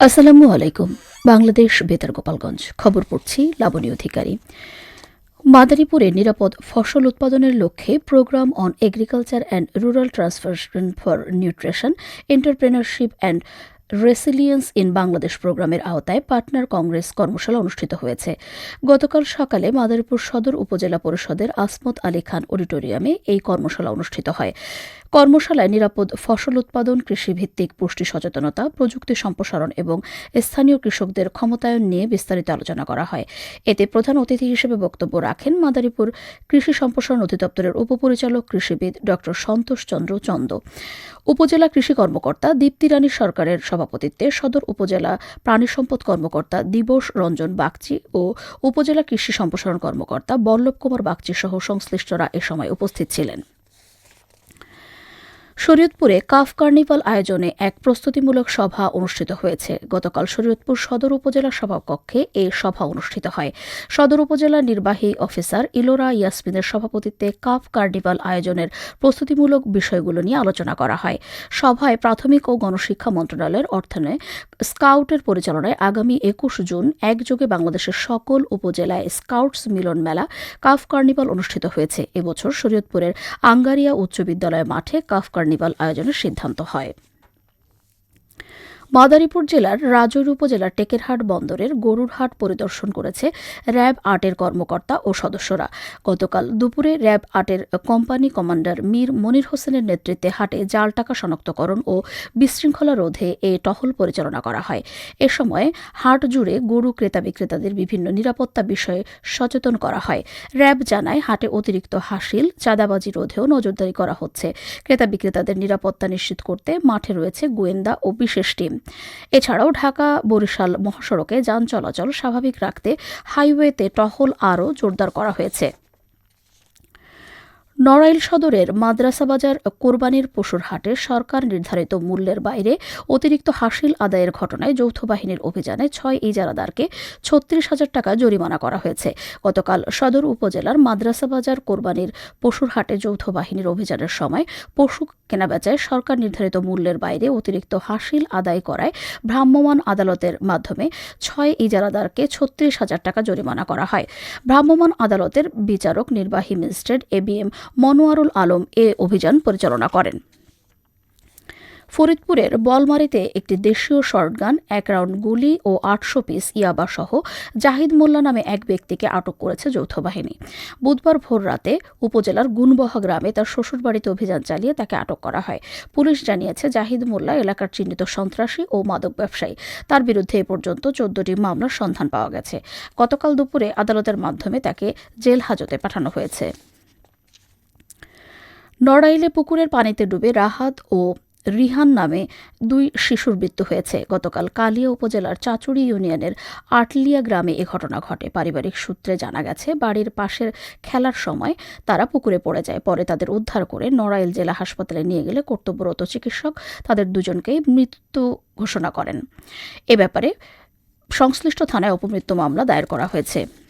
আসসালামু আলাইকুম। বাংলাদেশ, বেতার, গোপালগঞ্জ। খবর পড়ছি লাবণী অধিকারী। মাদারীপুরে নিরাপদ ফসল উৎপাদনের লক্ষ্যে program on agriculture and rural transformation for nutrition, entrepreneurship and resilience in Bangladesh প্রোগ্রামের আওতায় পার্টনার কংগ্রেস কর্মশালা অনুষ্ঠিত হয়েছে। গতকাল সকালে মাদারীপুর সদর উপজেলা পরিষদের আসমত আলী খান অডিটোরিয়ামে এই কর্মশালা অনুষ্ঠিত হয়। কর্মশালায় নিরাপদ ফসল উৎপাদন, কৃষিভিত্তিক পুষ্টি সচেতনতা, প্রযুক্তি সম্প্রসারণ এবং স্থানীয় কৃষকদের ক্ষমতায়ন নিয়ে বিস্তারিত আলোচনা করা হয়। এতে প্রধান অতিথি হিসেবে বক্তব্য রাখেন মাদারীপুর কৃষি সম্প্রসারণ অধিদপ্তরের উপপরিচালক কৃষিবিদ ড সন্তোষ চন্দ্র চন্দ। উপজেলা কৃষি কর্মকর্তা দীপ্তি রানী সরকারের সভাপতিত্বে সদর উপজেলা প্রাণী সম্পদ কর্মকর্তা দিবস রঞ্জন বাগচি ও উপজেলা কৃষি সম্প্রসারণ কর্মকর্তা বল্লভ কুমার বাগচি সহ সংশ্লিষ্টরা এ সময় উপস্থিত ছিলেন। শরীয়তপুরে কাফ কার্নিভাল আয়োজনে এক প্রস্তুতিমূলক সভা অনুষ্ঠিত হয়েছে। গতকাল শরীয়তপুর সদর উপজেলা সভাকক্ষে এই সভা অনুষ্ঠিত হয়। সদর উপজেলা নির্বাহী অফিসার ইলোরা ইয়াসমিনের সভাপতিত্বে কাফ কার্নিভাল আয়োজনের প্রস্তুতিমূলক বিষয়গুলো নিয়ে আলোচনা করা হয়। সভায় প্রাথমিক ও গণশিক্ষা মন্ত্রণালয়ের অর্থায়নে স্কাউটের পরিচালনায় আগামী একুশ জুন একযোগে বাংলাদেশের সকল উপজেলায় স্কাউটস মিলন মেলা কাফ কার্নিভাল অনুষ্ঠিত হয়েছে। এবছর শরীয়তপুরের আঙ্গারিয়া উচ্চ বিদ্যালয় মাঠে কাফ কার্নিভাল আয়োজনের সিদ্ধান্ত হয়। মাদারীপুর জেলার রাজৈর উপজেলার টেকেরহাট বন্দরের গরুর হাট পরিদর্শন করেছে র্যাব আটের কর্মকর্তা ও সদস্যরা। গতকাল দুপুরে র্যাব আটের কোম্পানি কমান্ডার মীর মনির হোসেনের নেতৃত্বে হাটে জাল টাকা শনাক্তকরণ ও বিশৃঙ্খলা রোধে এ টহল পরিচালনা করা হয়। এ সময় হাট জুড়ে গরু ক্রেতা বিক্রেতাদের বিভিন্ন নিরাপত্তা বিষয়ে সচেতন করা হয়। র্যাব জানায়, হাটে অতিরিক্ত হাসিল, চাঁদাবাজি রোধেও নজরদারি করা হচ্ছে। ক্রেতা বিক্রেতাদের নিরাপত্তা নিশ্চিত করতে মাঠে রয়েছে গোয়েন্দা ও বিশেষ টিম। এছাড়াও ঢাকা, বরিশাল মহাসড়কে যান চলাচল স্বাভাবিক রাখতে হাইওয়েতে টহল আরও জোরদার করা হয়েছে। নড়াইল সদরের মাদ্রাসা বাজার কোরবানির পশুর হাটে সরকার নির্ধারিত মূল্যের বাইরে অতিরিক্ত হাসিল আদায়ের ঘটনায় যৌথ বাহিনীর অভিযানে ছয় ইজারাদারকে ছত্রিশ হাজার টাকা জরিমানা করা হয়েছে। গতকাল সদর উপজেলার মাদ্রাসা বাজার কোরবানির পশুর হাটে যৌথ বাহিনীর অভিযানের সময় পশু কেনাবেচায় সরকার নির্ধারিত মূল্যের বাইরে অতিরিক্ত হাসিল আদায় করায় ভ্রাম্যমাণ আদালতের মাধ্যমে ছয় ইজারাদারকে ছত্রিশ হাজার টাকা জরিমানা করা হয়। ভ্রাম্যমাণ আদালতের বিচারক নির্বাহী magistrate A B M Monowarul Alam এ অভিযান পরিচালনা করেন। ফরিদপুরের বলমারিতে একটি দেশীয় শর্টগান এক রাউন্ড গুলি ও আটশো পিস ইয়াবা সহ জাহিদ মোল্লা নামে এক ব্যক্তিকে আটক করেছে যৌথ বাহিনী। বুধবার ভোর রাতে উপজেলার গুনবহা গ্রামে তার শ্বশুরবাড়িতে অভিযান চালিয়ে তাকে আটক করা হয়। পুলিশ জানিয়েছে, জাহিদ মোল্লা এলাকার চিহ্নিত সন্ত্রাসী ও মাদক ব্যবসায়ী। তার বিরুদ্ধে এ পর্যন্ত চোদ্দটি মামলার সন্ধান পাওয়া গেছে। গতকাল দুপুরে আদালতের মাধ্যমে তাকে জেল হাজতে পাঠানো হয়েছে। নড়াইলে পুকুরের পানিতে ডুবে রাহাত ও রিহান নামে দুই শিশুর মৃত্যু হয়েছে। গতকাল কালিয়া উপজেলার চাচুড়ি ইউনিয়নের আটলিয়া গ্রামে এ ঘটনা ঘটে। পারিবারিক সূত্রে জানা গেছে, বাড়ির পাশের খেলার সময় তারা পুকুরে পড়ে যায়। পরে তাদের উদ্ধার করে নড়াইল জেলা হাসপাতালে নিয়ে গেলে কর্তব্যরত চিকিৎসক তাদের দুজনকেই মৃত্যু ঘোষণা করেন। এ ব্যাপারে সংশ্লিষ্ট থানায় অপমৃত্যু মামলা দায়ের করা হয়েছে।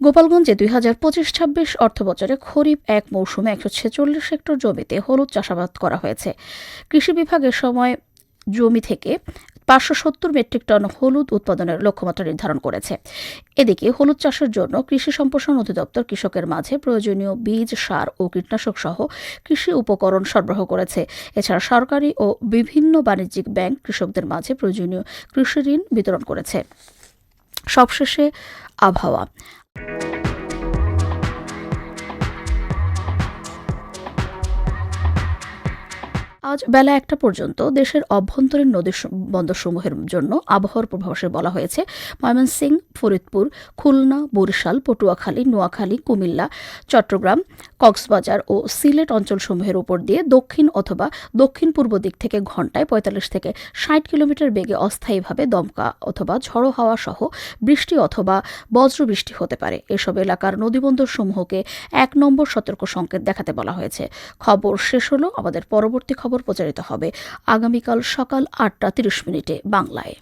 গোপালগঞ্জে দুই হাজার পঁচিশ ছাব্বিশ অর্থ বছরে খরিফ এক মৌসুমে একশো ছেচল্লিশ হেক্টর জমিতে হলুদ চাষাবাদ করা হয়েছে। কৃষি বিভাগের সময় জমি থেকে পাঁচশো সত্তর মেট্রিক টন হলুদ উৎপাদনের লক্ষ্যমাত্রা নির্ধারণ করেছে। এদিকে হলুদ চাষের জন্য কৃষি সম্প্রসারণ অধিদপ্তর কৃষকের মাঝে প্রয়োজনীয় বীজ, সার ও কীটনাশক সহ কৃষি উপকরণ সরবরাহ করেছে। এছাড়া সরকারি ও বিভিন্ন বাণিজ্যিক ব্যাংক কৃষকদের মাঝে প্রয়োজনীয় কৃষি ঋণ বিতরণ করেছে। সবশেষে আবহাওয়া। Thank you. আজ বেলা একটা পর্যন্ত দেশের অভ্যন্তরীণ নদী বন্দরসমূহের জন্য আবহাওয়ার পূর্বাভাসে বলা হয়েছে ময়মনসিং ফরিদপুর, খুলনা, বরিশাল, পটুয়াখালী, নোয়াখালী, কুমিল্লা, চট্টগ্রাম, কক্সবাজার ও সিলেট অঞ্চলসমূহের উপর দিয়ে দক্ষিণ অথবা দক্ষিণ পূর্ব দিক থেকে ঘন্টায় পঁয়তাল্লিশ থেকে ষাট কিলোমিটার বেগে অস্থায়ীভাবে দমকা অথবা ঝড়ো হাওয়া সহ বৃষ্টি অথবা বজ্রবৃষ্টি হতে পারে। এসব এলাকার নদীবন্দরসমূহকে এক নম্বর সতর্ক সংকেত দেখাতে বলা হয়েছে। খবর শেষ হলো আমাদের পরবর্তী খবর প্রচারিত হবে। আগামীকাল সকাল আটটা তিরিশ মিনিটে বাংলায়।